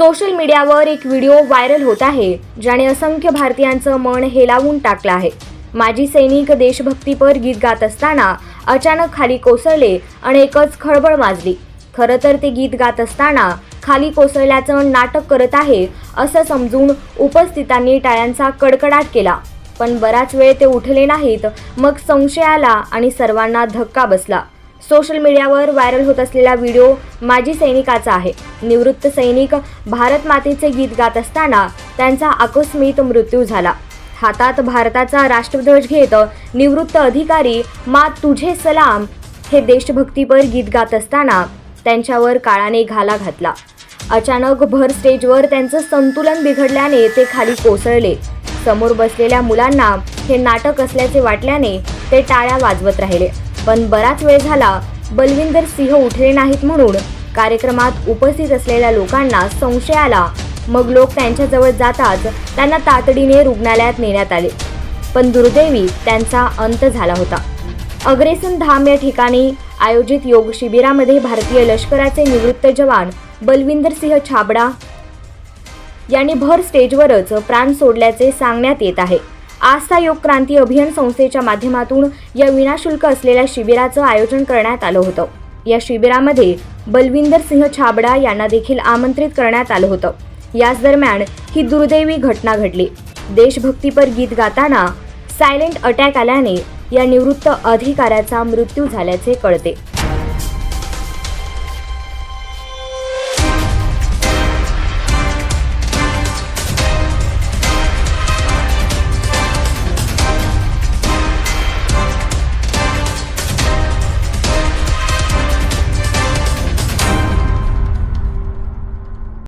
Social मीडियावर एक video viral होत आहे ज्याने असंख्य भारतीयांचं मन हेलावून टाकलं आहे. माजी सैनिक देशभक्तीपर गीत गात असताना अचानक खाली कोसळले आणि एकच खळबळ माजली. खरं तर ते गीत गात असताना खाली कोसळल्याचं नाटक करत आहे असं समजून उपस्थितांनी टाळ्यांचा कडकडाट केला. पण बराच वेळ ते उठले नाहीत मग संशय आला आणि सर्वांना धक्का बसला. सोशल मीडियावर व्हायरल होत असलेला व्हिडिओ माजी सैनिकाचा आहे. निवृत्त सैनिक भारत मातेचे गीत गात असताना त्यांचा आकस्मित मृत्यू झाला. हातात भारताचा राष्ट्रध्वज घेत निवृत्त अधिकारी मा तुझे सलाम हे देशभक्तीपर गीत गात असताना त्यांच्यावर काळाने घाला घातला. अचानक भर स्टेजवर त्यांचं संतुलन बिघडल्याने ते खाली कोसळले. समोर बसलेल्या मुलांना हे नाटक असल्याचे वाटल्याने ते टाळ्या वाजवत राहिले. पण बराच वेळ झाला बलविंदर सिंह उठले नाहीत म्हणून कार्यक्रमात उपस्थित असलेल्या लोकांना संशय आला. मग लोक त्यांच्याजवळ जाताच त्यांना तातडीने रुग्णालयात नेण्यात आले. पण दुर्दैवी त्यांचा अंत झाला होता. अग्रेसन धाम या ठिकाणी आयोजित योग शिबिरामध्ये भारतीय लष्कराचे निवृत्त जवान बलविंदर सिंह छाबडा यांनी भर स्टेजवरच प्राण सोडल्याचे सांगण्यात येत आहे. आस्था योग क्रांती अभियान संस्थेच्या माध्यमातून या विनाशुल्क असलेल्या शिबिराचं आयोजन करण्यात आलं होतं. या शिबिरामध्ये बलविंदर सिंह छाबडा यांना देखील आमंत्रित करण्यात आलं होतं. याच दरम्यान ही दुर्दैवी घटना घडली. देशभक्तीपर गीत गाताना सायलेंट अटॅक आल्याने या निवृत्त अधिकाऱ्याचा मृत्यू झाल्याचे कळते.